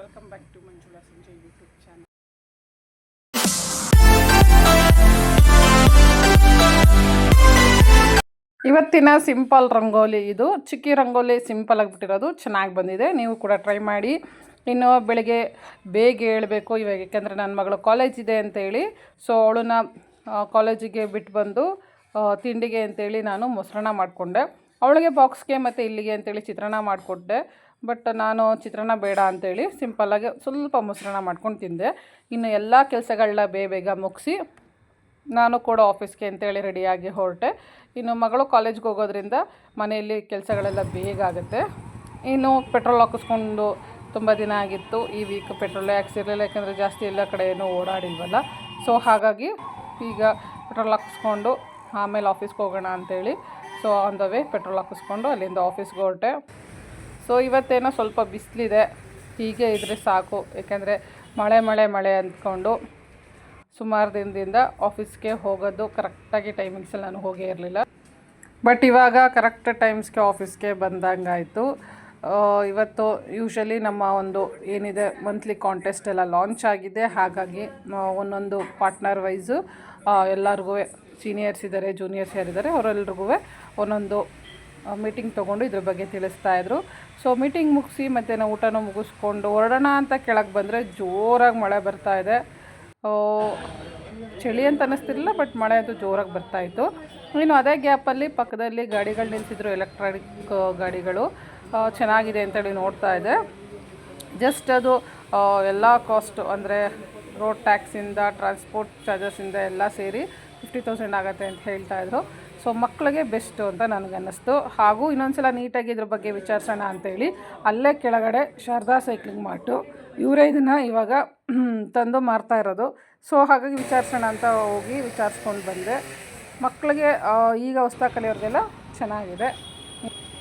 Welcome back to Manjula Sanjay YouTube channel ಇವತ್ತಿನ simple rangoli ಇದು. ಚಿಕ್ಕಿ ರಂಗೋಲಿ ಸಿಂಪಲ್ ಆಗಿಬಿಟ್ಟಿರೋದು ಚೆನ್ನಾಗಿ ಬಂದಿದೆ. ನೀವು ಕೂಡ ಟ್ರೈ ಮಾಡಿ. ಇನ್ನು ಬೆಳಿಗ್ಗೆ ಬೇಗ ಹೇಳಬೇಕು ಇವಾಗ. ಯಾಕೆಂದರೆ ನನ್ನ ಮಗಳು ಕಾಲೇಜ್ ಇದೆ ಅಂತೇಳಿ ಸೊ ಅವಳನ್ನ ಕಾಲೇಜಿಗೆ ಬಿಟ್ಟು ಬಂದು ತಿಂಡಿಗೆ ಅಂತೇಳಿ ನಾನು ಮೊಸರನ್ನ ಮಾಡಿಕೊಂಡೆ. ಅವಳಿಗೆ ಬಾಕ್ಸ್ಗೆ ಮತ್ತು ಇಲ್ಲಿಗೆ ಅಂತೇಳಿ ಚಿತ್ರಾನ್ನ ಮಾಡಿಕೊಟ್ಟೆ. ಬಟ್ ನಾನು ಚಿತ್ರಾನ್ನ ಬೇಡ ಅಂತೇಳಿ ಸಿಂಪಲ್ಲಾಗಿ ಸ್ವಲ್ಪ ಮೊಸರನ್ನ ಮಾಡ್ಕೊಂಡು ತಿಂದೆ. ಇನ್ನು ಎಲ್ಲ ಕೆಲಸಗಳನ್ನ ಬೇಗ ಬೇಗ ಮುಗಿಸಿ ನಾನು ಕೂಡ ಆಫೀಸ್ಗೆ ಅಂತೇಳಿ ರೆಡಿಯಾಗಿ ಹೊರಟೆ. ಇನ್ನು ಮಗಳು ಕಾಲೇಜ್ಗೆ ಹೋಗೋದ್ರಿಂದ ಮನೆಯಲ್ಲಿ ಕೆಲಸಗಳೆಲ್ಲ ಬೇಗ ಆಗುತ್ತೆ. ಇನ್ನು ಪೆಟ್ರೋಲ್ ಹಾಕಿಸ್ಕೊಂಡು ತುಂಬ ದಿನ ಆಗಿತ್ತು. ಈ ವೀಕ್ ಪೆಟ್ರೋಲ್ ಹಾಕ್ಸಿರಲಿಲ್ಲ ಯಾಕಂದರೆ ಜಾಸ್ತಿ ಎಲ್ಲ ಕಡೆ ಏನೂ ಓಡಾಡಿಲ್ವಲ್ಲ. ಸೊ ಹಾಗಾಗಿ ಈಗ ಪೆಟ್ರೋಲ್ ಹಾಕಿಸ್ಕೊಂಡು ಆಮೇಲೆ ಆಫೀಸ್ಗೆ ಹೋಗೋಣ ಅಂತೇಳಿ. So on the way petrol ಹಾಕಿಸ್ಕೊಂಡು ಅಲ್ಲಿಂದ ಆಫೀಸ್ಗೆ ಹೊರಟೆ. ಸೊ ಇವತ್ತೇನೋ ಸ್ವಲ್ಪ ಬಿಸಿಲಿದೆ. ಹೀಗೆ ಇದ್ದರೆ ಸಾಕು. ಏಕೆಂದರೆ ಮಳೆ ಮಳೆ ಮಳೆ ಅಂದ್ಕೊಂಡು ಸುಮಾರು ದಿನದಿಂದ ಆಫೀಸ್ಗೆ ಹೋಗೋದು ಕರೆಕ್ಟಾಗಿ ಟೈಮಿಂಗ್ಸಲ್ಲಿ ನಾನು ಹೋಗೇ ಇರಲಿಲ್ಲ. ಬಟ್ ಇವಾಗ ಕರೆಕ್ಟ್ ಟೈಮ್ಸ್ಗೆ ಆಫೀಸ್ಗೆ ಬಂದಂಗಾಯಿತು. ಇವತ್ತು ಯೂಶಲಿ ನಮ್ಮ ಒಂದು ಏನಿದೆ ಮಂತ್ಲಿ ಕಾಂಟೆಸ್ಟ್ ಎಲ್ಲ ಲಾಂಚ್ ಆಗಿದೆ. ಹಾಗಾಗಿ ಒಂದೊಂದು ಪಾರ್ಟ್ನರ್ ವೈಸು ಎಲ್ಲರಿಗೂ ಸೀನಿಯರ್ಸ್ ಇದ್ದಾರೆ ಜೂನಿಯರ್ಸ್ ಯಾರಿದ್ದಾರೆ ಅವರೆಲ್ರಿಗೂ ಒಂದೊಂದು ಮೀಟಿಂಗ್ ತೊಗೊಂಡು ಇದ್ರ ಬಗ್ಗೆ ತಿಳಿಸ್ತಾ ಇದ್ರು. ಸೊ ಮೀಟಿಂಗ್ ಮುಗಿಸಿ ಮತ್ತು ನಾವು ಊಟನೂ ಮುಗಿಸ್ಕೊಂಡು ಹೊರಡೋಣ ಅಂತ ಕೆಳಗೆ ಬಂದರೆ ಜೋರಾಗಿ ಮಳೆ ಬರ್ತಾ ಇದೆ. ಚಳಿ ಅಂತ ಅನ್ನಿಸ್ತಿರಲಿಲ್ಲ ಬಟ್ ಮಳೆ ಅಂತೂ ಜೋರಾಗಿ ಬರ್ತಾಯಿತ್ತು ಇನ್ನು ಅದೇ ಗ್ಯಾಪಲ್ಲಿ ಪಕ್ಕದಲ್ಲಿ ಗಾಡಿಗಳು ನಿಲ್ಸಿದ್ರು ಎಲೆಕ್ಟ್ರಾನಿಕ್ ಗಾಡಿಗಳು. ಚೆನ್ನಾಗಿದೆ ಅಂತೇಳಿ ನೋಡ್ತಾ ಇದೆ. ಜಸ್ಟ್ ಅದು ಎಲ್ಲ ಕಾಸ್ಟು ಅಂದರೆ ರೋಡ್ ಟ್ಯಾಕ್ಸಿಂದ ಟ್ರಾನ್ಸ್ಪೋರ್ಟ್ ಚಾರ್ಜಸ್ಸಿಂದ ಎಲ್ಲ ಸೇರಿ ಫಿಫ್ಟಿ ತೌಸಂಡ್ ಆಗುತ್ತೆ ಅಂತ ಹೇಳ್ತಾ ಇದ್ರು. ಸೊ ಮಕ್ಕಳಿಗೆ ಬೆಸ್ಟು ಅಂತ ನನಗನ್ನಿಸ್ತು. ಹಾಗೂ ಇನ್ನೊಂದ್ಸಲ ನೀಟಾಗಿ ಇದ್ರ ಬಗ್ಗೆ ವಿಚಾರಿಸೋಣ ಅಂತೇಳಿ, ಅಲ್ಲೇ ಕೆಳಗಡೆ ಶಾರದಾ ಸೈಕ್ಲಿಂಗ್ ಮಾರ್ಟು ಇವರೇ ಇದನ್ನು ಇವಾಗ ತಂದು ಮಾರ್ತಾ ಇರೋದು. ಸೊ ಹಾಗಾಗಿ ವಿಚಾರಿಸೋಣ ಅಂತ ಹೋಗಿ ವಿಚಾರಿಸ್ಕೊಂಡು ಬಂದೆ. ಮಕ್ಕಳಿಗೆ ಈಗ ಹೊಸ್ತಾ ಕಲಿಯೋರಿಗೆಲ್ಲ ಚೆನ್ನಾಗಿದೆ.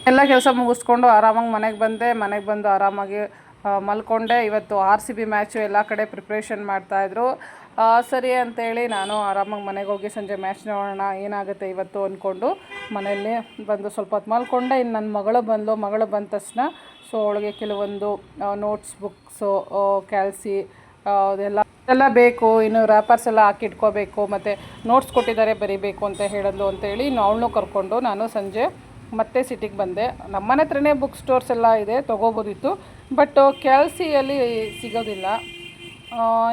ಎಲ್ಲ ಕೆಲಸ ಮುಗಿಸ್ಕೊಂಡು ಆರಾಮಾಗಿ ಮನೆಗೆ ಬಂದೆ. ಮನೆಗೆ ಬಂದು ಆರಾಮಾಗಿ ಮಲ್ಕೊಂಡೆ. ಇವತ್ತು ಆರ್ ಸಿ ಬಿ ಮ್ಯಾಚು ಎಲ್ಲ ಕಡೆ ಪ್ರಿಪ್ರೇಷನ್ ಮಾಡ್ತಾಯಿದ್ರು ಸರಿ ಅಂತೇಳಿ ನಾನು ಆರಾಮಾಗಿ ಮನೆಗೆ ಹೋಗಿ ಸಂಜೆ ಮ್ಯಾಚ್ ನೋಡೋಣ, ಏನಾಗುತ್ತೆ ಇವತ್ತು ಅಂದ್ಕೊಂಡು ಮನೆಯಲ್ಲಿ ಬಂದು ಸ್ವಲ್ಪ ಹೊತ್ತು ಮಲ್ಕೊಂಡೆ. ಇನ್ನು ನನ್ನ ಮಗಳು ಬಂದು ಮಗಳು ಬಂದ ತಕ್ಷಣ ಸೊ ಅವಳಿಗೆ ಕೆಲವೊಂದು ನೋಟ್ಸ್ ಬುಕ್ಸು ಕ್ಯಾಲ್ಸಿ ಅದೆಲ್ಲ ಎಲ್ಲ ಬೇಕು. ಇನ್ನು ರ್ಯಾಪರ್ಸ್ ಎಲ್ಲ ಹಾಕಿಟ್ಕೋಬೇಕು ಮತ್ತು ನೋಟ್ಸ್ ಕೊಟ್ಟಿದ್ದಾರೆ, ಬರೀಬೇಕು ಅಂತ ಹೇಳಿದ್ಲು ಅಂತೇಳಿ ಇನ್ನು ಅವಳನ್ನೂ ಕರ್ಕೊಂಡು ನಾನು ಸಂಜೆ ಮತ್ತೆ ಸಿಟಿಗೆ ಬಂದೆ. ನಮ್ಮನೆ ಹತ್ರನೇ ಬುಕ್ ಸ್ಟೋರ್ಸ್ ಎಲ್ಲ ಇದೆ, ತೊಗೋಬೋದಿತ್ತು. ಬಟ್ ಕ್ಯಾಲ್ಸಿಯಲ್ಲಿ ಸಿಗೋದಿಲ್ಲ.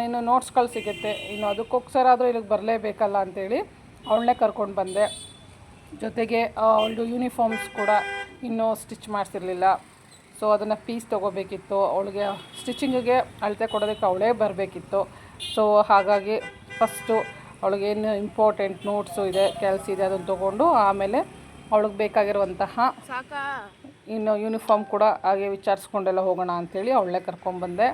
ಇನ್ನು ನೋಟ್ಸ್ಗಳು ಸಿಗುತ್ತೆ. ಇನ್ನು ಅದಕ್ಕೋಸ್ಕರ ಆದರೂ ಇಲ್ಲಿಗೆ ಬರಲೇಬೇಕಲ್ಲ ಅಂತೇಳಿ ಅವಳನ್ನೇ ಕರ್ಕೊಂಡು ಬಂದೆ. ಜೊತೆಗೆ ಅವಳದು ಯೂನಿಫಾರ್ಮ್ಸ್ ಕೂಡ ಇನ್ನೂ ಸ್ಟಿಚ್ ಮಾಡಿಸಿರಲಿಲ್ಲ. ಸೊ ಅದನ್ನು ಪೀಸ್ ತೊಗೋಬೇಕಿತ್ತು. ಅವಳಿಗೆ ಸ್ಟಿಚಿಂಗಿಗೆ ಅಳತೆ ಕೊಡೋದಕ್ಕೆ ಅವಳೇ ಬರಬೇಕಿತ್ತು. ಸೊ ಹಾಗಾಗಿ ಫಸ್ಟು ಅವಳಿಗೇನು ಇಂಪಾರ್ಟೆಂಟ್ ನೋಟ್ಸು ಇದೆ ಕೆಲಸ ಇದೆ ಅದನ್ನು ತೊಗೊಂಡು ಆಮೇಲೆ ಅವಳಿಗೆ ಬೇಕಾಗಿರುವಂತಹ ಇನ್ನು ಯೂನಿಫಾರ್ಮ್ ಕೂಡ ಹಾಗೆ ವಿಚಾರಿಸ್ಕೊಂಡೆಲ್ಲ ಹೋಗೋಣ ಅಂಥೇಳಿ ಅವಳೇ ಕರ್ಕೊಂಬಂದೆ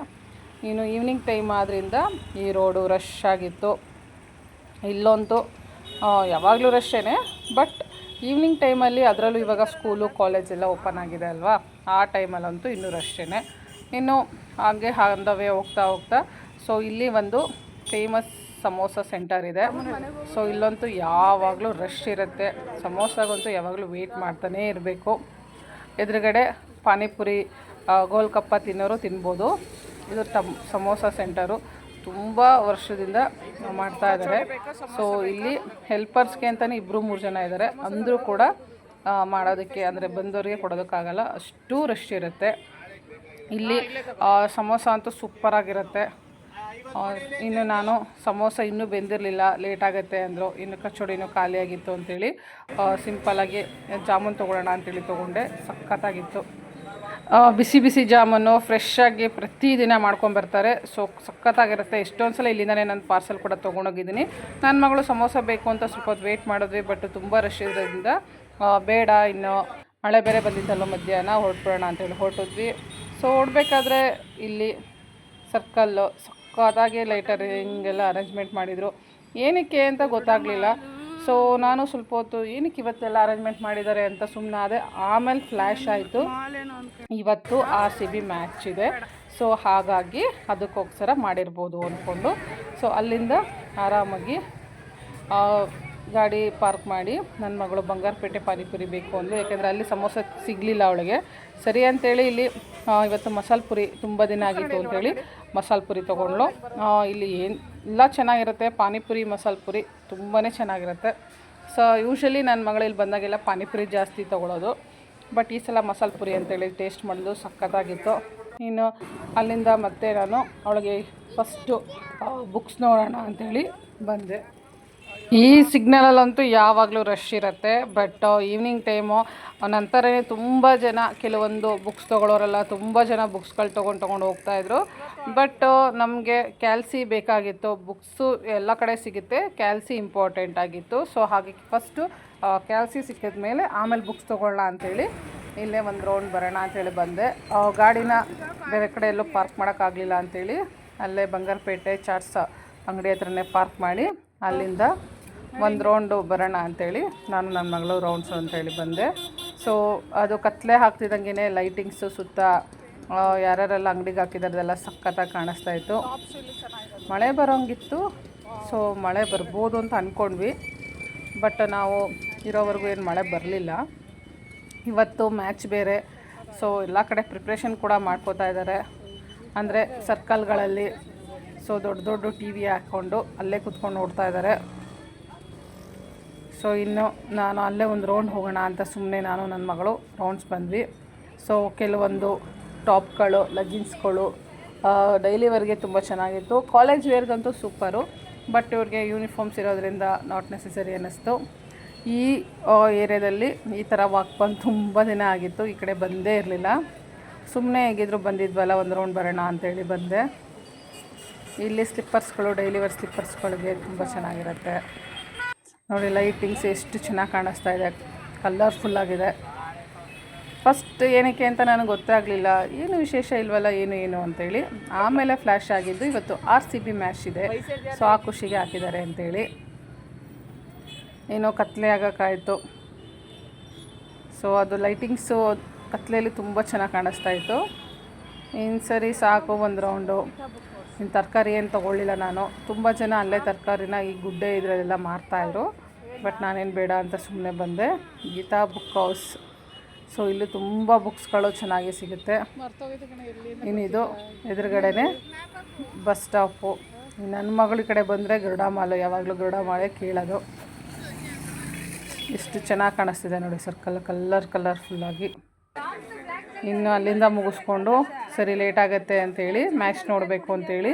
ಇನ್ನು ಈವ್ನಿಂಗ್ ಟೈಮ್ ಆದ್ದರಿಂದ ಈ ರೋಡು ರಶ್ ಆಗಿತ್ತು. ಇಲ್ಲಂತೂ ಯಾವಾಗಲೂ ರಶ್ಶೇ ಬಟ್ ಈವ್ನಿಂಗ್ ಟೈಮಲ್ಲಿ ಅದರಲ್ಲೂ ಇವಾಗ ಸ್ಕೂಲು ಕಾಲೇಜ್ ಎಲ್ಲ ಓಪನ್ ಆಗಿದೆ ಅಲ್ವಾ? ಆ ಟೈಮಲ್ಲಂತೂ ಇನ್ನೂ ರಶ್ಶೇ ಇನ್ನು ಹಾಗೆ ಆನ್ ದ ವೇ ಹೋಗ್ತಾ ಹೋಗ್ತಾ ಸೊ ಇಲ್ಲಿ ಒಂದು ಫೇಮಸ್ ಸಮೋಸ ಸೆಂಟರ್ ಇದೆ. ಸೊ ಇಲ್ಲಂತೂ ಯಾವಾಗಲೂ ರಶ್ ಇರುತ್ತೆ. ಸಮೋಸಾಗಂತೂ ಯಾವಾಗಲೂ ವೆಯ್ಟ್ ಮಾಡ್ತಾನೇ ಇರಬೇಕು. ಎದುರುಗಡೆ ಪಾನಿಪುರಿ ಗೋಲ್ಕಪ್ಪ ತಿನ್ನೋರು ತಿನ್ಬೋದು. ಇದು ತಮ್ ಸಮೋಸ ಸೆಂಟರು ತುಂಬ ವರ್ಷದಿಂದ ಮಾಡ್ತಾ ಇದ್ದಾರೆ. ಸೊ ಇಲ್ಲಿ ಹೆಲ್ಪರ್ಸ್ಗೆ ಅಂತಲೇ ಇಬ್ಬರು ಮೂರು ಜನ ಇದ್ದಾರೆ. ಅಂದರೂ ಕೂಡ ಮಾಡೋದಕ್ಕೆ ಅಂದರೆ ಬಂದವರಿಗೆ ಕೊಡೋದಕ್ಕಾಗಲ್ಲ. ಅಷ್ಟು ರಶ್ ಇರುತ್ತೆ. ಇಲ್ಲಿ ಸಮೋಸ ಅಂತೂ ಸೂಪರಾಗಿರುತ್ತೆ ಇನ್ನು ನಾನು ಸಮೋಸ ಇನ್ನೂ ಬೆಂದಿರಲಿಲ್ಲ. ಲೇಟ್ ಆಗುತ್ತೆ ಅಂದರು. ಇನ್ನು ಕಚೋಡಿನೂ ಖಾಲಿಯಾಗಿತ್ತು ಅಂಥೇಳಿ ಸಿಂಪಲಾಗಿ ಜಾಮೂನ್ ತೊಗೊಳ್ಳೋಣ ಅಂತೇಳಿ ತೊಗೊಂಡೆ. ಸಖತ್ತಾಗಿತ್ತು. ಬಿಸಿ ಬಿಸಿ ಜಾಮೂನು ಫ್ರೆಶ್ಶಾಗಿ ಪ್ರತಿದಿನ ಮಾಡ್ಕೊಂಬರ್ತಾರೆ ಸೊ ಸಖತ್ತಾಗಿರುತ್ತೆ. ಎಷ್ಟೊಂದು ಸಲ ಇಲ್ಲಿಂದಲೇ ನಾನು ಪಾರ್ಸಲ್ ಕೂಡ ತೊಗೊಂಡೋಗಿದ್ದೀನಿ. ನನ್ನ ಮಗಳು ಸಮೋಸ ಬೇಕು ಅಂತ ಸ್ವಲ್ಪ ಹೊತ್ತು ವೆಯ್ಟ್ ಮಾಡಿದ್ವಿ ಬಟ್ ತುಂಬ ರಶ್ ಇರೋದ್ರಿಂದ ಬೇಡ, ಇನ್ನು ಮಳೆ ಬೇರೆ ಬಂದಿದ್ದಲ್ಲ ಮಧ್ಯಾಹ್ನ, ಹೊರಟ್ಬಿಡೋಣ ಅಂತೇಳಿ ಹೊರಟಿದ್ವಿ. ಸೊ ಹೊರಡ್ಬೇಕಾದ್ರೆ ಇಲ್ಲಿ ಸರ್ಕಲ್ಲು ಸಕ್ಕತ್ತಾಗಿ ಲೈಟರಿಂಗೆಲ್ಲ ಅರೇಂಜ್ಮೆಂಟ್ ಮಾಡಿದರು. ಏನಕ್ಕೆ ಅಂತ ಗೊತ್ತಾಗಲಿಲ್ಲ. ಸೊ ನಾನು ಸ್ವಲ್ಪ ಹೊತ್ತು ಏನಕ್ಕೆ ಇವತ್ತೆಲ್ಲ ಅರೇಂಜ್ಮೆಂಟ್ ಮಾಡಿದ್ದಾರೆ ಅಂತ ಸುಮ್ಮನೆ ಅದೇ ಆಮೇಲೆ ಫ್ಲ್ಯಾಶ್ ಆಯಿತು. ಇವತ್ತು ಆರ್ ಸಿ ಬಿ ಮ್ಯಾಚ್ ಇದೆ. ಸೊ ಹಾಗಾಗಿ ಅದಕ್ಕೋಸ್ಕರ ಮಾಡಿರ್ಬೋದು ಅಂದ್ಕೊಂಡು ಸೊ ಅಲ್ಲಿಂದ ಆರಾಮಾಗಿ ಗಾಡಿ ಪಾರ್ಕ್ ಮಾಡಿ ನನ್ನ ಮಗಳು ಬಂಗಾರಪೇಟೆ ಪಾನಿಪುರಿ ಬೇಕು ಅಂದರು ಯಾಕೆಂದರೆ ಅಲ್ಲಿ ಸಮೋಸ ಸಿಗಲಿಲ್ಲ ಅವಳಿಗೆ. ಸರಿ ಅಂತೇಳಿ ಇಲ್ಲಿ ಇವತ್ತು ಮಸಾಲೆ ಪುರಿ ತುಂಬ ದಿನ ಆಗಿತ್ತು ಅಂತೇಳಿ ಮಸಾಲೆ ಪುರಿ ತೊಗೊಂಡ್ಳು. ಇಲ್ಲಿ ಏನು, ಎಲ್ಲ ಚೆನ್ನಾಗಿರುತ್ತೆ. ಪಾನಿಪುರಿ, ಮಸಾಲೆ ಪುರಿ. ತುಂಬಾ ಚೆನ್ನಾಗಿರುತ್ತೆ. ಸೊ ಯೂಶ್ವಲಿ ನನ್ನ ಮಗಳಲ್ಲಿ ಬಂದಾಗೆಲ್ಲ ಪಾನಿಪುರಿ ಜಾಸ್ತಿ ತೊಗೊಳೋದು. ಬಟ್ ಈ ಸಲ ಮಸಾಲೆ ಪುರಿ ಅಂತೇಳಿ ಟೇಸ್ಟ್ ಮಾಡೋದು ಸಖತ್ತಾಗಿತ್ತು. ಇನ್ನು ಅಲ್ಲಿಂದ ಮತ್ತೆ ನಾನು ಅವಳಿಗೆ ಫಸ್ಟು ಬುಕ್ಸ್ ನೋಡೋಣ ಅಂಥೇಳಿ ಬಂದೆ. ಈ ಸಿಗ್ನಲಲ್ಲಂತೂ ಯಾವಾಗಲೂ ರಶ್ ಇರುತ್ತೆ. ಬಟ್ ಈವ್ನಿಂಗ್ ಟೈಮು ನಂತರನೇ ತುಂಬ ಜನ ಕೆಲವೊಂದು ಬುಕ್ಸ್ ತೊಗೊಳೋರೆಲ್ಲ ತುಂಬ ಜನ ಬುಕ್ಸ್ಗಳು ತೊಗೊಂಡು ತೊಗೊಂಡು ಹೋಗ್ತಾಯಿದ್ರು ಬಟ್ ನಮಗೆ ಕ್ಯಾಲ್ಸಿ ಬೇಕಾಗಿತ್ತು. ಬುಕ್ಸು ಎಲ್ಲ ಕಡೆ ಸಿಗುತ್ತೆ. ಕ್ಯಾಲ್ಸಿ ಇಂಪಾರ್ಟೆಂಟ್ ಆಗಿತ್ತು. ಸೊ ಹಾಗೆ ಫಸ್ಟು ಕ್ಯಾಲ್ಸಿ ಸಿಕ್ಕಿದ ಮೇಲೆ ಆಮೇಲೆ ಬುಕ್ಸ್ ತೊಗೊಳ್ಳೋಣ ಅಂಥೇಳಿ ಇಲ್ಲೇ ಒಂದು ರೌಂಡ್ ಬರೋಣ ಅಂಥೇಳಿ ಬಂದೆ. ಗಾಡಿನ ಬೇರೆ ಕಡೆ ಎಲ್ಲೂ ಪಾರ್ಕ್ ಮಾಡೋಕ್ಕಾಗಲಿಲ್ಲ ಅಂಥೇಳಿ ಅಲ್ಲೇ ಬಂಗಾರಪೇಟೆ ಚಾಟ್ಸ್ ಅಂಗಡಿ ಹತ್ರನೇ ಪಾರ್ಕ್ ಮಾಡಿ ಅಲ್ಲಿಂದ ಒಂದು ರೌಂಡು ಬರೋಣ ಅಂಥೇಳಿ ನಾನು ನನ್ನ ಮಗಳು ರೌಂಡ್ಸು ಅಂತೇಳಿ ಬಂದೆ. ಸೊ ಅದು ಕತ್ಲೆ ಹಾಕ್ತಿದ್ದಂಗೆ ಲೈಟಿಂಗ್ಸು ಸುತ್ತ ಯಾರ್ಯಾರೆಲ್ಲ ಅಂಗಡಿಗೆ ಹಾಕಿದಾರದೆಲ್ಲ ಸಖತ್ತಾಗಿ ಕಾಣಿಸ್ತಾ ಇತ್ತು. ಮಳೆ ಬರೋಂಗಿತ್ತು. ಸೊ ಮಳೆ ಬರ್ಬೋದು ಅಂತ ಅಂದ್ಕೊಂಡ್ವಿ ಬಟ್ ನಾವು ಇರೋವರೆಗೂ ಏನು ಮಳೆ ಬರಲಿಲ್ಲ. ಇವತ್ತು ಮ್ಯಾಚ್ ಬೇರೆ. ಸೊ ಎಲ್ಲ ಕಡೆ ಪ್ರಿಪ್ರೇಷನ್ ಕೂಡ ಮಾಡ್ಕೋತಾ ಇದ್ದಾರೆ ಅಂದರೆ ಸರ್ಕಲ್ಗಳಲ್ಲಿ ಸೊ ದೊಡ್ಡ ದೊಡ್ಡ ಟಿ ವಿ ಹಾಕ್ಕೊಂಡು ಅಲ್ಲೇ ಕುತ್ಕೊಂಡು ನೋಡ್ತಾ ಇದ್ದಾರೆ ಸೊ ಇನ್ನು ನಾನು ಅಲ್ಲೇ ಒಂದು ರೌಂಡ್ ಹೋಗೋಣ ಅಂತ ಸುಮ್ಮನೆ ನಾನು ನನ್ನ ಮಗಳು ರೌಂಡ್ಸ್ ಬಂದ್ವಿ. ಸೊ ಕೆಲವೊಂದು ಟಾಪ್ಗಳು ಲಗ್ಗಿನ್ಸ್ಗಳು ಡೈಲಿ ವೇರ್ಗೆ ತುಂಬ ಚೆನ್ನಾಗಿತ್ತು. ಕಾಲೇಜ್ ವೇರ್ಗಂತೂ ಸೂಪರು ಬಟ್ ಇವ್ರಿಗೆ ಯೂನಿಫಾರ್ಮ್ಸ್ ಇರೋದ್ರಿಂದ ನಾಟ್ ನೆಸೆಸರಿ ಅನ್ನಿಸ್ತು. ಈ ಏರಿಯಾದಲ್ಲಿ ಈ ಥರ ವಾಕ್ ಬಂದು ತುಂಬ ದಿನ ಆಗಿತ್ತು. ಈ ಕಡೆ ಬಂದೇ ಇರಲಿಲ್ಲ. ಸುಮ್ಮನೆ ಹೇಗಿದ್ರು ಬಂದಿದ್ವಲ್ಲ, ಒಂದು ರೌಂಡ್ ಬರೋಣ ಅಂತೇಳಿ ಬಂದೆ. ಇಲ್ಲಿ ಸ್ಲಿಪ್ಪರ್ಸ್ಗಳು ಡೈಲಿ ವೇರ್ ಸ್ಲಿಪ್ಪರ್ಸ್ಗಳಿಗೆ ತುಂಬ ಚೆನ್ನಾಗಿರುತ್ತೆ. ನೋಡಿ ಲೈಟಿಂಗ್ಸ್ ಎಷ್ಟು ಚೆನ್ನಾಗಿ ಕಾಣಿಸ್ತಾ ಇದೆ. ಕಲರ್ಫುಲ್ ಆಗಿದೆ. ಫಸ್ಟ್ ಏನಕ್ಕೆ ಅಂತ ನನಗೆ ಗೊತ್ತಾಗಲಿಲ್ಲ ಏನು ವಿಶೇಷ ಇಲ್ವಲ್ಲ, ಏನು ಏನು ಅಂತೇಳಿ ಆಮೇಲೆ ಫ್ಲ್ಯಾಶ್ ಆಗಿದ್ದು ಇವತ್ತು ಆರ್ ಸಿ ಬಿ ಮ್ಯಾಚ್ ಇದೆ. ಸೊ ಆ ಖುಷಿಗೆ ಹಾಕಿದ್ದಾರೆ ಅಂತೇಳಿ ಏನೋ ಕತ್ಲೆ ಆಗೋಕ್ಕಾಯಿತು ಸೊ ಅದು ಲೈಟಿಂಗ್ಸು ಕತ್ಲೆಯಲ್ಲಿ ತುಂಬ ಚೆನ್ನಾಗಿ ಕಾಣಿಸ್ತಾ ಇತ್ತು. ಇನ್ನು ಸರಿ ಸಾಕು ಒಂದು ರೌಂಡು ಇನ್ನು ತರಕಾರಿ ಏನು ತೊಗೊಳ್ಳಿಲ್ಲ ನಾನು. ತುಂಬ ಜನ ಅಲ್ಲೇ ತರಕಾರಿನ ಈ ಗುಡ್ಡೆ ಇದರಲ್ಲೆಲ್ಲ ಮಾರ್ತಾಯಿದ್ರು ಬಟ್ ನಾನೇನು ಬೇಡ ಅಂತ ಸುಮ್ಮನೆ ಬಂದೆ. Geetha book house. ಸೊ ಇಲ್ಲಿ ತುಂಬ ಬುಕ್ಸ್ಗಳು ಚೆನ್ನಾಗಿ ಸಿಗುತ್ತೆ. ಇನ್ನಿದು ಎದುರುಗಡೆನೆ ಬಸ್ ಸ್ಟಾಪು. ನನ್ನ ಮಗಳ ಕಡೆ ಬಂದರೆ ಗರುಡಮಾಲು, ಯಾವಾಗಲೂ ಗರುಡಮಾಲೆ ಕೇಳೋದು. ಎಷ್ಟು ಚೆನ್ನಾಗಿ ಕಾಣಿಸ್ತಿದೆ ನೋಡಿ ಸರ್ಕಲ್ ಕಲ್ಲರ್ ಕಲರ್ಫುಲ್ಲಾಗಿ. ಇನ್ನು ಅಲ್ಲಿಂದ ಮುಗಿಸ್ಕೊಂಡು ಸರಿ ಲೇಟ್ ಆಗುತ್ತೆ ಅಂತೇಳಿ ಮ್ಯಾಚ್ ನೋಡಬೇಕು ಅಂತೇಳಿ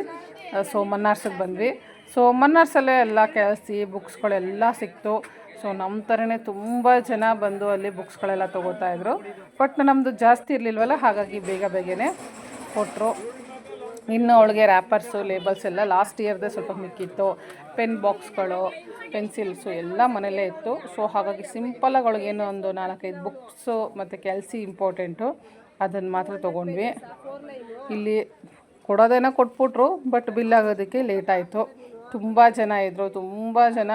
ಸೊ ಮನ್ನಾರ್ಸಿಗೆ ಬಂದ್ವಿ. ಸೊ ಮನ್ನರ್ಸಲ್ಲೇ ಎಲ್ಲ ಕೆಲಸಿ ಬುಕ್ಸ್ಗಳೆಲ್ಲ ಸಿಕ್ತು. ಸೊ ನಮ್ಮ ಥರನೇ ತುಂಬ ಜನ ಬಂದು ಅಲ್ಲಿ ಬುಕ್ಸ್ಗಳೆಲ್ಲ ತೊಗೋತಾ ಇದ್ರು. ಬಟ್ ನಮ್ಮದು ಜಾಸ್ತಿ ಇರಲಿಲ್ವಲ್ಲ, ಹಾಗಾಗಿ ಬೇಗ ಬೇಗನೆ ಕೊಟ್ಟರು ಇನ್ನು ಅವಳಿಗೆ ರ್ಯಾಪರ್ಸು ಲೇಬಲ್ಸ್ ಎಲ್ಲ ಲಾಸ್ಟ್ ಇಯರ್ದೇ ಸ್ವಲ್ಪ ಮಿಕ್ಕಿತ್ತು. ಪೆನ್ ಬಾಕ್ಸ್ಗಳು ಪೆನ್ಸಿಲ್ಸು ಎಲ್ಲ ಮನೇಲೇ ಇತ್ತು. ಸೊ ಹಾಗಾಗಿ ಸಿಂಪಲಾಗಿ ಅವಳಿಗೇನೋ ಒಂದು ನಾಲ್ಕೈದು ಬುಕ್ಸು ಮತ್ತು ಕೆಲ್ಸಿ ಇಂಪಾರ್ಟೆಂಟು ಅದನ್ನು ಮಾತ್ರ ತೊಗೊಂಡ್ವಿ. ಇಲ್ಲಿ ಕೊಡೋದೇನೋ ಕೊಟ್ಬಿಟ್ರು ಬಟ್ ಬಿಲ್ ಆಗೋದಕ್ಕೆ ಲೇಟ್ ಆಯಿತು. ತುಂಬ ಜನ ಇದ್ದರು ತುಂಬ ಜನ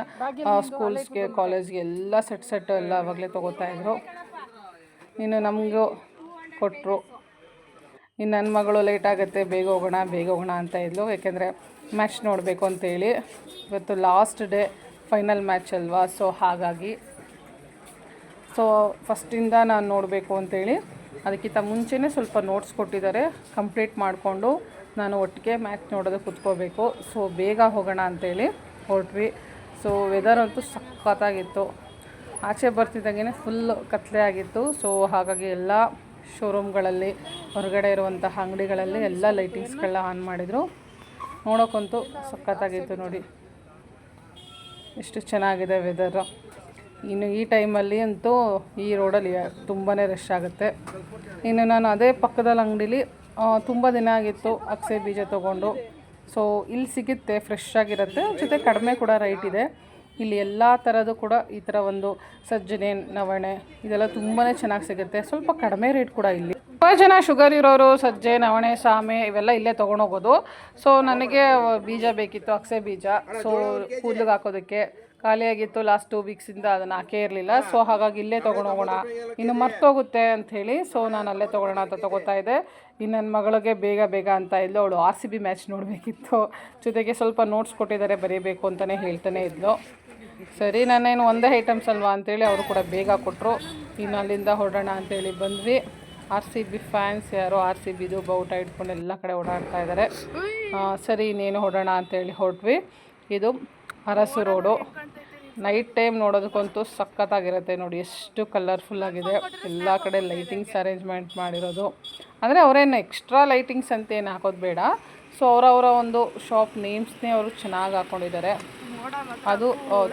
ಸ್ಕೂಲ್ಸ್ಗೆ ಕಾಲೇಜ್ಗೆ ಎಲ್ಲ ಸೆಟ್ ಸೆಟ್ ಎಲ್ಲ ಆವಾಗಲೇ ತಗೋತಾ ಇದ್ರು. ಇನ್ನು ನಮಗೂ ಕೊಟ್ಟರು ಇನ್ನು ನನ್ನ ಮಗಳು ಲೇಟ್ ಆಗುತ್ತೆ, ಬೇಗ ಹೋಗೋಣ ಬೇಗ ಹೋಗೋಣ ಅಂತ ಇದ್ಲು. ಯಾಕೆಂದರೆ ಮ್ಯಾಚ್ ನೋಡಬೇಕು ಅಂತೇಳಿ. ಇವತ್ತು ಲಾಸ್ಟ್ ಡೇ ಫೈನಲ್ ಮ್ಯಾಚ್ ಅಲ್ವಾ? ಸೊ ಹಾಗಾಗಿ. ಸೊ ಫಸ್ಟಿಂದ ನಾನು ನೋಡಬೇಕು ಅಂತೇಳಿ. ಅದಕ್ಕಿಂತ ಮುಂಚೆನೇ ಸ್ವಲ್ಪ ನೋಟ್ಸ್ ಕೊಟ್ಟಿದ್ದಾರೆ. ಕಂಪ್ಲೀಟ್ ಮಾಡಿಕೊಂಡು ನಾನು ಒಟ್ಟಿಗೆ ಮ್ಯಾಚ್ ನೋಡೋದು ಕುತ್ಕೋಬೇಕು. ಸೊ ಬೇಗ ಹೋಗೋಣ ಅಂತೇಳಿ ಹೊರಟ್ವಿ. ಸೊ ವೆದರ್ ಅಂತೂ ಸಖತ್ತಾಗಿತ್ತು. ಆಚೆ ಬರ್ತಿದ್ದಂಗೆ ಫುಲ್ ಕತ್ಲೆ ಆಗಿತ್ತು. ಸೊ ಹಾಗಾಗಿ ಎಲ್ಲ ಶೋರೂಮ್ಗಳಲ್ಲಿ ಹೊರಗಡೆ ಇರುವಂತಹ ಅಂಗಡಿಗಳಲ್ಲಿ ಎಲ್ಲ ಲೈಟಿಂಗ್ಸ್ಗಳನ್ನ ಆನ್ ಮಾಡಿದರು. ನೋಡೋಕ್ಕಂತೂ ಸಖತ್ತಾಗಿತ್ತು ನೋಡಿ. ಎಷ್ಟು ಚೆನ್ನಾಗಿದೆ ವೆದರ್ ಇನ್ನು ಈ ಟೈಮಲ್ಲಿ ಅಂತೂ ಈ ರೋಡಲ್ಲಿ ತುಂಬಾ ರಶ್ ಆಗುತ್ತೆ. ಇನ್ನು ನಾನು ಅದೇ ಪಕ್ಕದಲ್ಲಿ ಅಂಗಡೀಲಿ ತುಂಬ ದಿನ ಆಗಿತ್ತು ಅಕ್ಸೆ ಬೀಜ ತೊಗೊಂಡು. ಸೊ ಇಲ್ಲಿ ಸಿಗುತ್ತೆ ಫ್ರೆಶ್ ಆಗಿರುತ್ತೆ. ಜೊತೆ ಕಡಿಮೆ ಕೂಡ ರೈಟ್ ಇದೆ. ಇಲ್ಲಿ ಎಲ್ಲ ಥರದ್ದು ಕೂಡ ಈ ಥರ ಒಂದು ಸಜ್ಜನೆ, ನವಣೆ, ಇದೆಲ್ಲ ತುಂಬಾ ಚೆನ್ನಾಗಿ ಸಿಗುತ್ತೆ. ಸ್ವಲ್ಪ ಕಡಿಮೆ ರೇಟ್ ಕೂಡ ಇಲ್ಲಿ. ತುಂಬ ಜನ ಶುಗರ್ ಇರೋರು, ಸಜ್ಜೆ, ನವಣೆ, ಸಾಮೆ, ಇವೆಲ್ಲ ಇಲ್ಲೇ ತೊಗೊಂಡೋಗೋದು. ಸೊ ನನಗೆ ಬೀಜ ಬೇಕಿತ್ತು, ಅಕ್ಸೆ ಬೀಜ. ಸೊ ಕೂದಲಿಗೆ ಹಾಕೋದಕ್ಕೆ. ಖಾಲಿಯಾಗಿತ್ತು ಲಾಸ್ಟ್ ಟೂ ವೀಕ್ಸಿಂದ ಅದನ್ನು ಹಾಕೇ ಇರಲಿಲ್ಲ. ಸೊ ಹಾಗಾಗಿ ಇಲ್ಲೇ ತೊಗೊಂಡೋಗೋಣ. ಇನ್ನು ಮರ್ತೋಗುತ್ತೆ ಅಂಥೇಳಿ ಸೊ ನಾನು ಅಲ್ಲೇ ತೊಗೊಳ್ಳೋಣ ಅಂತ ತೊಗೋತಾ ಇದ್ದೆ. ಇನ್ನು ನನ್ನ ಮಗಳಿಗೆ ಬೇಗ ಬೇಗ ಅಂತ ಇದ್ಲು ಅವಳು ಆರ್ ಸಿ ಬಿ ಮ್ಯಾಚ್ ನೋಡಬೇಕಿತ್ತು. ಜೊತೆಗೆ ಸ್ವಲ್ಪ ನೋಟ್ಸ್ ಕೊಟ್ಟಿದ್ದಾರೆ, ಬರೀಬೇಕು ಅಂತಲೇ ಹೇಳ್ತಾನೆ ಇದ್ಲು. ಸರಿ, ನಾನೇನು ಒಂದೇ ಐಟಮ್ಸ್ ಅಲ್ವಾ ಅಂತೇಳಿ ಅವರು ಕೂಡ ಬೇಗ ಕೊಟ್ಟರು ಇನ್ನು ಅಲ್ಲಿಂದ ಹೊರಡೋಣ ಅಂತೇಳಿ ಬಂದ್ವಿ. ಆರ್ ಸಿ ಬಿ ಫ್ಯಾನ್ಸ್ ಯಾರು, ಆರ್ ಸಿ ಬಿದು ಬೌಟ ಇಟ್ಕೊಂಡು ಎಲ್ಲ ಕಡೆ ಓಡಾಡ್ತಾ ಇದ್ದಾರೆ. ಸರಿ, ಇನ್ನೇನು ಹೊಡೋಣ ಅಂತೇಳಿ ಹೊರಟ್ವಿ. ಇದು ಅರಸು ರೋಡು ನೈಟ್ ಟೈಮ್ ನೋಡೋದಕ್ಕಂತೂ ಸಖತ್ತಾಗಿರುತ್ತೆ ನೋಡಿ, ಎಷ್ಟು ಕಲರ್ಫುಲ್ ಆಗಿದೆ. ಎಲ್ಲ ಕಡೆ ಲೈಟಿಂಗ್ಸ್ ಅರೇಂಜ್ಮೆಂಟ್ ಮಾಡಿರೋದು. ಅಂದರೆ ಅವರೇನು ಎಕ್ಸ್ಟ್ರಾ ಲೈಟಿಂಗ್ಸ್ ಅಂತ ಏನು ಹಾಕೋದು ಬೇಡ. ಸೊ ಅವರವರ ಒಂದು ಶಾಪ್ ನೇಮ್ಸ್ನೇ ಅವರು ಚೆನ್ನಾಗಿ ಹಾಕ್ಕೊಂಡಿದ್ದಾರೆ ಅದು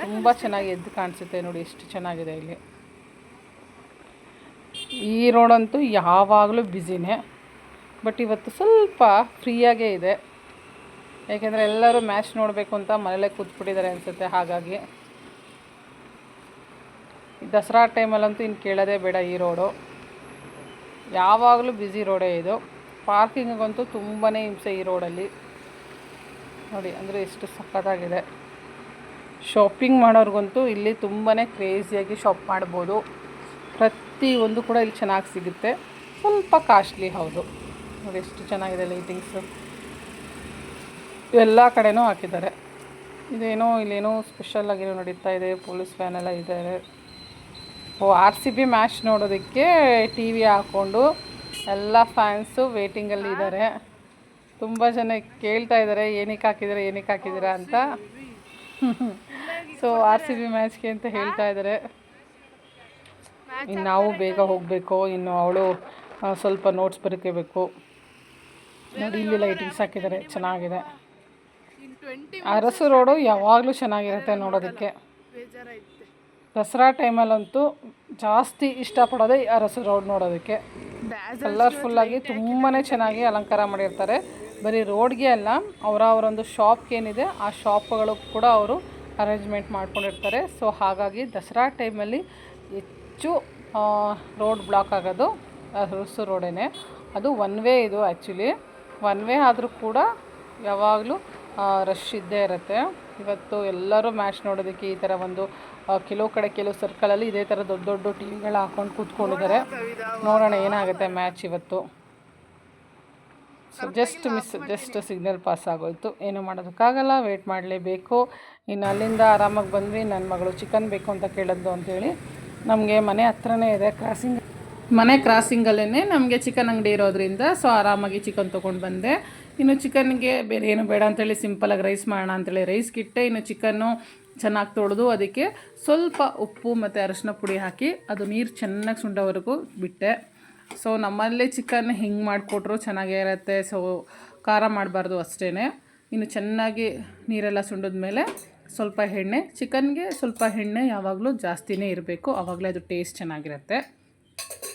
ತುಂಬ ಚೆನ್ನಾಗಿ ಎದ್ದು ಕಾಣಿಸುತ್ತೆ ನೋಡಿ ಎಷ್ಟು ಚೆನ್ನಾಗಿದೆ ಇಲ್ಲಿ. ಈ ರೋಡಂತೂ ಯಾವಾಗಲೂ ಬ್ಯುಸಿನೇ ಬಟ್ ಇವತ್ತು ಸ್ವಲ್ಪ ಫ್ರೀಯಾಗೇ ಇದೆ. ಯಾಕೆಂದರೆ ಎಲ್ಲರೂ ಮ್ಯಾಚ್ ನೋಡಬೇಕು ಅಂತ ಮನೇಲೇ ಕೂತ್ಬಿಟ್ಟಿದ್ದಾರೆ ಅನಿಸುತ್ತೆ, ಹಾಗಾಗಿ. ದಸರಾ ಟೈಮಲ್ಲಂತೂ ಇನ್ನು ಕೇಳೋದೇ ಬೇಡ ಈ ರೋಡು ಯಾವಾಗಲೂ ಬ್ಯುಸಿ ರೋಡೇ ಇದು. ಪಾರ್ಕಿಂಗಂತೂ ತುಂಬಾ ಹಿಂಸೆ ಈ ರೋಡಲ್ಲಿ ನೋಡಿ, ಅಂದರೆ ಎಷ್ಟು ಸಖತ್ತಾಗಿದೆ. ಶಾಪಿಂಗ್ ಮಾಡೋರ್ಗಂತೂ ಇಲ್ಲಿ ತುಂಬಾ ಕ್ರೇಜಿಯಾಗಿ ಶಾಪ್ ಮಾಡ್ಬೋದು. ಪ್ರತಿಯೊಂದು ಕೂಡ ಇಲ್ಲಿ ಚೆನ್ನಾಗಿ ಸಿಗುತ್ತೆ. ಸ್ವಲ್ಪ ಕಾಸ್ಟ್ಲಿ ಹೌದು. ನೋಡಿ, ಎಷ್ಟು ಚೆನ್ನಾಗಿದೆ ಲೈಟಿಂಗ್ಸು ಎಲ್ಲ ಕಡೆನೂ ಹಾಕಿದ್ದಾರೆ. ಇದೇನೋ, ಇಲ್ಲೇನೋ ಸ್ಪೆಷಲ್ ಆಗಿರೋ ನಡೀತಾ ಇದೆ. ಪೊಲೀಸ್ ವ್ಯಾನ್ ಎಲ್ಲ ಇದ್ದಾರೆ ಓ ಆರ್ ಸಿ ಬಿ ಮ್ಯಾಚ್ ನೋಡೋದಕ್ಕೆ ಟಿ ವಿ ಹಾಕ್ಕೊಂಡು ಎಲ್ಲ ಫ್ಯಾನ್ಸು ವೇಟಿಂಗಲ್ಲಿ ಇದ್ದಾರೆ ತುಂಬ ಜನ ಕೇಳ್ತಾ ಇದ್ದಾರೆ ಏನಕ್ಕೆ ಹಾಕಿದ್ದೀರಾ ಏನಕ್ಕೆ ಹಾಕಿದ್ದೀರಾ ಅಂತ. ಸೊ ಆರ್ ಸಿ ಬಿ ಮ್ಯಾಚ್ಗೆ ಅಂತ ಹೇಳ್ತಾ ಇದ್ದಾರೆ ಇನ್ನು ನಾವು ಬೇಗ ಹೋಗಬೇಕು ಇನ್ನು ಅವಳು ಸ್ವಲ್ಪ ನೋಟ್ಸ್ ಬರ್ಕೋಬೇಕು. ನೋಡಿ ಇಲ್ಲಿ ಲೈಟಿಂಗ್ಸ್ ಹಾಕಿದ್ದಾರೆ ಚೆನ್ನಾಗಿದೆ. ಅರಸು ರೋಡು ಯಾವಾಗಲೂ ಚೆನ್ನಾಗಿರುತ್ತೆ ನೋಡೋದಕ್ಕೆ. ದಸರಾ ಟೈಮಲ್ಲಂತೂ ಜಾಸ್ತಿ ಇಷ್ಟಪಡೋದೇ ಈ ಅರಸು ರೋಡ್ ನೋಡೋದಕ್ಕೆ. ಕಲರ್ಫುಲ್ಲಾಗಿ ತುಂಬಾ ಚೆನ್ನಾಗಿ ಅಲಂಕಾರ ಮಾಡಿರ್ತಾರೆ. ಬರೀ ರೋಡ್ಗೆ ಅಲ್ಲ ಅವರ ಅವರೊಂದು ಶಾಪ್ ಏನಿದೆ ಆ ಶಾಪ್ಗಳು ಕೂಡ ಅವರು ಅರೇಂಜ್ಮೆಂಟ್ ಮಾಡ್ಕೊಂಡಿರ್ತಾರೆ. ಸೊ ಹಾಗಾಗಿ ದಸರಾ ಟೈಮಲ್ಲಿ ಹೆಚ್ಚು ರೋಡ್ ಬ್ಲಾಕ್ ಆಗೋದು ಅರಸು ರೋಡೇ ಅದು ಒನ್ ವೇ ಇದು ಆ್ಯಕ್ಚುಲಿ ಒನ್ ವೇ ಆದರೂ ಕೂಡ ಯಾವಾಗಲೂ ರಶ್ ಇದ್ದೇ ಇರುತ್ತೆ. ಇವತ್ತು ಎಲ್ಲರೂ ಮ್ಯಾಚ್ ನೋಡೋದಕ್ಕೆ ಈ ಥರ ಒಂದು ಕೆಲವು ಕಡೆ ಕೆಲವು ಸರ್ಕಲಲ್ಲಿ ಇದೇ ಥರ ದೊಡ್ಡ ದೊಡ್ಡ ಟಿ ವಿಗಳು ಹಾಕೊಂಡು ಕೂತ್ಕೊಂಡಿದ್ದಾರೆ. ನೋಡೋಣ ಏನಾಗುತ್ತೆ ಮ್ಯಾಚ್ ಇವತ್ತು. So just miss just signal pass ಆಗೋಯ್ತು. ಏನು ಮಾಡೋದಕ್ಕಾಗಲ್ಲ ವೆಯ್ಟ್ ಮಾಡಲೇಬೇಕು. ಇನ್ನು ಅಲ್ಲಿಂದ ಆರಾಮಾಗಿ ಬಂದ್ವಿ ನನ್ನ ಮಗಳು ಚಿಕನ್ ಬೇಕು ಅಂತ ಕೇಳಿದ್ದು ಅಂತೇಳಿ. ನಮಗೆ ಮನೆ ಹತ್ರನೇ ಇದೆ ಕ್ರಾಸಿಂಗ್ ಮನೆ ಕ್ರಾಸಿಂಗಲ್ಲೇ ನಮಗೆ ಚಿಕನ್ ಅಂಗಡಿ ಇರೋದ್ರಿಂದ ಸೊ ಆರಾಮಾಗಿ ಚಿಕನ್ ತೊಗೊಂಡು ಬಂದೆ. ಇನ್ನು ಚಿಕನ್ಗೆ ಬೇರೆ ಏನು ಬೇಡ ಅಂತೇಳಿ ಸಿಂಪಲಾಗಿ ರೈಸ್ ಮಾಡೋಣ ಅಂತೇಳಿ ರೈಸ್ ಕಿಟ್ಟೆ ಇನ್ನು ಚಿಕನ್ನು ಚೆನ್ನಾಗಿ ತೊಳೆದು ಅದಕ್ಕೆ ಸ್ವಲ್ಪ ಉಪ್ಪು ಮತ್ತು ಅರಶಿನ ಪುಡಿ ಹಾಕಿ ಅದು ನೀರು ಚೆನ್ನಾಗಿ ಸುಂಡೋವರೆಗೂ ಬಿಟ್ಟೆ. ಸೊ ನಮ್ಮಲ್ಲಿ ಚಿಕನ್ ಹಿಂಗೆ ಮಾಡಿಕೊಟ್ರು ಚೆನ್ನಾಗೇ ಇರುತ್ತೆ. ಸೊ ಖಾರ ಮಾಡಬಾರ್ದು ಅಷ್ಟೇ ಇನ್ನು ಚೆನ್ನಾಗಿ ನೀರೆಲ್ಲ ಸುಂಡಿದ ಮೇಲೆ ಸ್ವಲ್ಪ ಎಣ್ಣೆ. ಚಿಕನ್ಗೆ ಸ್ವಲ್ಪ ಎಣ್ಣೆ ಯಾವಾಗಲೂ ಜಾಸ್ತಿನೇ ಇರಬೇಕು. ಆವಾಗಲೇ ಅದು ಟೇಸ್ಟ್ ಚೆನ್ನಾಗಿರುತ್ತೆ.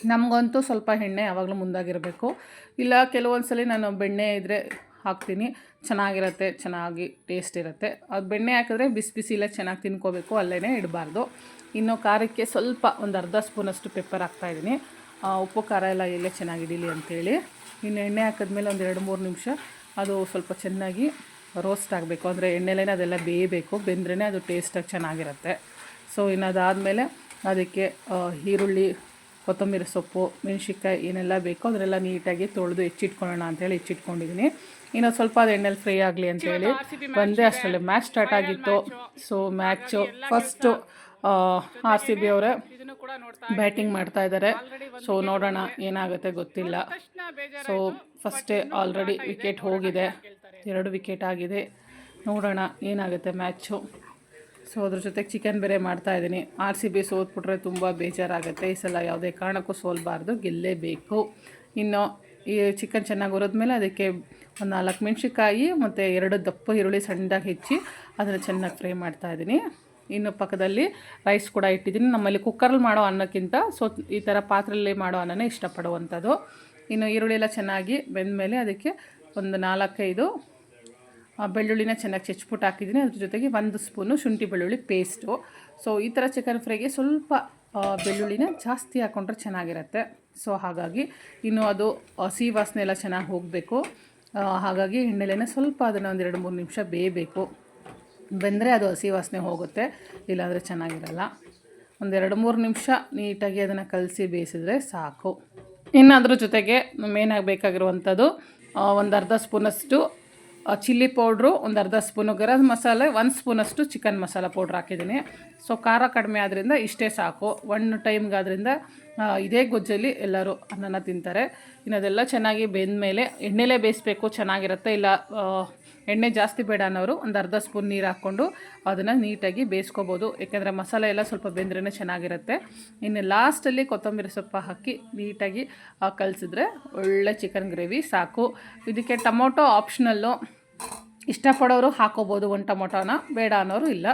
ನಮಗಂತೂ ಸ್ವಲ್ಪ ಎಣ್ಣೆ ಯಾವಾಗಲೂ ಮುಂದಾಗಿರಬೇಕು. ಇಲ್ಲ ಕೆಲವೊಂದು ಸಲ ನಾನು ಬೆಣ್ಣೆ ಇದ್ದರೆ ಹಾಕ್ತೀನಿ. ಚೆನ್ನಾಗಿರುತ್ತೆ, ಚೆನ್ನಾಗಿ ಟೇಸ್ಟ್ ಇರುತ್ತೆ. ಅದು ಬೆಣ್ಣೆ ಹಾಕಿದ್ರೆ ಬಿಸಿ ಬಿಸಿ ಇಲ್ಲ ಚೆನ್ನಾಗಿ ತಿನ್ಕೋಬೇಕು ಅಲ್ಲೇ ಇಡಬಾರ್ದು. ಇನ್ನು ಖಾರಕ್ಕೆ ಸ್ವಲ್ಪ ಒಂದು ಅರ್ಧ ಸ್ಪೂನಷ್ಟು ಪೆಪ್ಪರ್ ಹಾಕ್ತಾಯಿದ್ದೀನಿ ಉಪ್ಪು, ಖಾರ ಎಲ್ಲ ಎಲ್ಲೇ ಚೆನ್ನಾಗಿ ಅಂತೇಳಿ. ಇನ್ನು ಎಣ್ಣೆ ಹಾಕಿದ್ಮೇಲೆ ಒಂದು ಎರಡು ಮೂರು ನಿಮಿಷ ಅದು ಸ್ವಲ್ಪ ಚೆನ್ನಾಗಿ ರೋಸ್ಟ್ ಆಗಬೇಕು. ಅಂದರೆ ಎಣ್ಣೆಲೇ ಅದೆಲ್ಲ ಬೇಯಬೇಕು ಬೆಂದ್ರೇ ಅದು ಟೇಸ್ಟಾಗಿ ಚೆನ್ನಾಗಿರುತ್ತೆ. ಸೊ ಇನ್ನು ಅದಾದಮೇಲೆ ಅದಕ್ಕೆ ಈರುಳ್ಳಿ, ಕೊತ್ತಂಬರಿ ಸೊಪ್ಪು, ಮೆಣಸಿನ್ಕಾಯಿ ಏನೆಲ್ಲ ಬೇಕೋ ಅದನ್ನೆಲ್ಲ ನೀಟಾಗಿ ತೊಳೆದು ಹೆಚ್ಚಿಟ್ಕೊಳ್ಳೋಣ ಅಂತೇಳಿ ಹೆಚ್ಚಿಟ್ಕೊಂಡಿದ್ದೀನಿ. ಇನ್ನು ಸ್ವಲ್ಪ ಅದು ಎಣ್ಣೆಲಿ ಫ್ರೈ ಆಗಲಿ ಅಂತೇಳಿ ಬಂದೆ ಅಷ್ಟರಲ್ಲಿ ಮ್ಯಾಚ್ ಸ್ಟಾರ್ಟ್ ಆಗಿತ್ತು. So match first R C B ಅವರೇ ಬ್ಯಾಟಿಂಗ್ ಮಾಡ್ತಾ ಇದ್ದಾರೆ ಸೊ ನೋಡೋಣ ಏನಾಗುತ್ತೆ ಗೊತ್ತಿಲ್ಲ. ಸೊ ಫಸ್ಟೇ ಆಲ್ರೆಡಿ ವಿಕೆಟ್ ಹೋಗಿದೆ. ಎರಡು ವಿಕೆಟ್ ಆಗಿದೆ. ನೋಡೋಣ ಏನಾಗುತ್ತೆ ಮ್ಯಾಚು ಸೊ ಅದ್ರ ಜೊತೆಗೆ ಚಿಕನ್ ಬೇರೆ ಮಾಡ್ತಾ ಇದ್ದೀನಿ. ಆರ್ ಸಿ ಬಿ ಸೋತ್ಬಿಟ್ರೆ ತುಂಬ ಬೇಜಾರಾಗುತ್ತೆ. ಈ ಸಲ ಯಾವುದೇ ಕಾರಣಕ್ಕೂ ಸೋಲ್ಬಾರ್ದು. ಗೆಲ್ಲೇಬೇಕು. ಇನ್ನು ಈ ಚಿಕನ್ ಚೆನ್ನಾಗಿ ಹುರಿದ್ಮೇಲೆ ಅದಕ್ಕೆ ಒಂದು ನಾಲ್ಕು ಮೆಣಸಿನ್ಕಾಯಿ ಮತ್ತು ಎರಡು ದಪ್ಪ ಈರುಳ್ಳಿ ಸಣ್ಣದಾಗಿ ಹೆಚ್ಚಿ ಅದನ್ನು ಚೆನ್ನಾಗಿ ಫ್ರೈ ಮಾಡ್ತಾ ಇದ್ದೀನಿ ಇನ್ನು ಪಕ್ಕದಲ್ಲಿ ರೈಸ್ ಕೂಡ ಇಟ್ಟಿದ್ದೀನಿ ನಮ್ಮಲ್ಲಿ ಕುಕ್ಕರಲ್ಲಿ ಮಾಡೋ ಅನ್ನಕ್ಕಿಂತ ಸೊ ಈ ಥರ ಪಾತ್ರೆಯಲ್ಲಿ ಮಾಡೋ ಅನ್ನನೇ ಇಷ್ಟಪಡುವಂಥದ್ದು. ಇನ್ನು ಈರುಳ್ಳಿ ಎಲ್ಲ ಚೆನ್ನಾಗಿ ಬೆಂದಮೇಲೆ ಅದಕ್ಕೆ ಒಂದು ನಾಲ್ಕೈದು ಬೆಳ್ಳುಳ್ಳಿನ ಚೆನ್ನಾಗಿ ಚೆಚ್ಬಿಟ್ಟು ಹಾಕಿದ್ದೀನಿ ಅದ್ರ ಜೊತೆಗೆ ಒಂದು ಸ್ಪೂನು ಶುಂಠಿ ಬೆಳ್ಳುಳ್ಳಿ ಪೇಸ್ಟು. ಸೊ ಈ ಥರ ಚಿಕನ್ ಫ್ರೈಗೆ ಸ್ವಲ್ಪ ಬೆಳ್ಳುಳ್ಳಿನ ಜಾಸ್ತಿ ಹಾಕ್ಕೊಂಡ್ರೆ ಚೆನ್ನಾಗಿರುತ್ತೆ. ಸೊ ಹಾಗಾಗಿ ಇನ್ನು ಅದು ಹಸಿ ವಾಸನೆ ಎಲ್ಲ ಚೆನ್ನಾಗಿ ಹೋಗಬೇಕು. ಹಾಗಾಗಿ ಎಣ್ಣೆಲೆನೆ ಸ್ವಲ್ಪ ಅದನ್ನು ಒಂದು ಎರಡು ಮೂರು ನಿಮಿಷ ಬೇಯಬೇಕು. ಬೆಂದರೆ ಅದು ಹಸಿ ವಾಸನೆ ಹೋಗುತ್ತೆ, ಇಲ್ಲಾಂದರೆ ಚೆನ್ನಾಗಿರಲ್ಲ. ಒಂದೆರಡು ಮೂರು ನಿಮಿಷ ನೀಟಾಗಿ ಅದನ್ನು ಕಲಸಿ ಬೇಯಿಸಿದ್ರೆ ಸಾಕು. ಇನ್ನು ಅದ್ರ ಜೊತೆಗೆ ಮೇನಾಗಿ ಬೇಕಾಗಿರುವಂಥದ್ದು ಒಂದು ಅರ್ಧ ಸ್ಪೂನಷ್ಟು ಚಿಲ್ಲಿ ಪೌಡ್ರು ಒಂದು ಅರ್ಧ ಸ್ಪೂನು ಗರಂ ಮಸಾಲೆ, ಒಂದು ಸ್ಪೂನಷ್ಟು ಚಿಕನ್ ಮಸಾಲ ಪೌಡ್ರ್ ಹಾಕಿದ್ದೀನಿ. ಸೊ ಖಾರ ಕಡಿಮೆ ಆದ್ದರಿಂದ ಇಷ್ಟೇ ಸಾಕು. ಒನ್ ಟೈಮ್ಗಾದ್ರಿಂದ ಇದೇ ಗೊಜ್ಜಲ್ಲಿ ಎಲ್ಲರೂ ಅನ್ನನ ತಿಂತಾರೆ. ಇನ್ನು ಚೆನ್ನಾಗಿ ಚೆನ್ನಾಗಿ ಬೆಂದಮೇಲೆ ಎಣ್ಣೆಲೇ ಬೇಯಿಸ್ಬೇಕು, ಚೆನ್ನಾಗಿರುತ್ತೆ ಇಲ್ಲ ಎಣ್ಣೆ ಜಾಸ್ತಿ ಬೇಡ ಅನ್ನೋರು ಒಂದು ಅರ್ಧ ಸ್ಪೂನ್ ನೀರು ಹಾಕ್ಕೊಂಡು ಅದನ್ನು ನೀಟಾಗಿ ಬೇಯಿಸ್ಕೋಬೋದು. ಯಾಕೆಂದರೆ ಮಸಾಲೆ ಎಲ್ಲ ಸ್ವಲ್ಪ ಬೆಂದ್ರೇ ಚೆನ್ನಾಗಿರುತ್ತೆ. ಇನ್ನು ಲಾಸ್ಟಲ್ಲಿ ಕೊತ್ತಂಬರಿ ಸೊಪ್ಪು ಹಾಕಿ ನೀಟಾಗಿ ಕಲಸಿದ್ರೆ ಒಳ್ಳೆ ಚಿಕನ್ ಗ್ರೇವಿ ಸಾಕು. ಇದಕ್ಕೆ ಟೊಮೊಟೊ ಆಪ್ಷನಲ್ಲು ಇಷ್ಟಪಡೋರು ಹಾಕೋಬೋದು ಒಂದು ಟೊಮೊಟೊನ, ಬೇಡ ಅನ್ನೋರು ಇಲ್ಲ.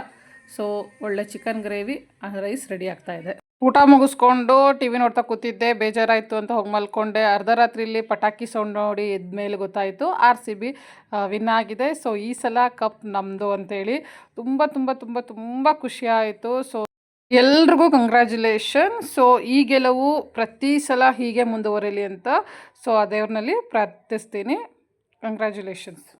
ಸೊ ಒಳ್ಳೆ ಚಿಕನ್ ಗ್ರೇವಿ ರೈಸ್ ರೆಡಿ ಆಗ್ತಾ ಇದೆ. ಊಟ ಮುಗಿಸ್ಕೊಂಡು ಟಿ ವಿ ನೋಡ್ತಾ ಕೂತಿದ್ದೆ, ಬೇಜಾರಾಯಿತು ಅಂತ ಹೋಗಿ ಮಲ್ಕೊಂಡೆ. ಅರ್ಧ ರಾತ್ರಿಲಿ ಪಟಾಕಿ ಸೌಂಡ್ ನೋಡಿ ಎದ್ಮೇಲೆ ಗೊತ್ತಾಯಿತು ಆರ್ ಸಿ ಬಿ ವಿನ್ ಆಗಿದೆ. ಸೊ ಈ ಸಲ ಕಪ್ ನಮ್ಮದು ಅಂತೇಳಿ ತುಂಬ ತುಂಬ ತುಂಬ ತುಂಬ ಖುಷಿ ಆಯಿತು. ಸೊ ಎಲ್ರಿಗೂ ಕಂಗ್ರ್ಯಾಚುಲೇಷನ್ ಸೊ ಈ ಗೆಲುವು ಪ್ರತಿ ಸಲ ಹೀಗೆ ಮುಂದುವರಿಲಿ ಅಂತ. ಸೊ ಆ ದೇವ್ರನಲ್ಲಿ ಪ್ರಾರ್ಥಿಸ್ತೀನಿ. ಕಂಗ್ರ್ಯಾಚುಲೇಷನ್ಸ್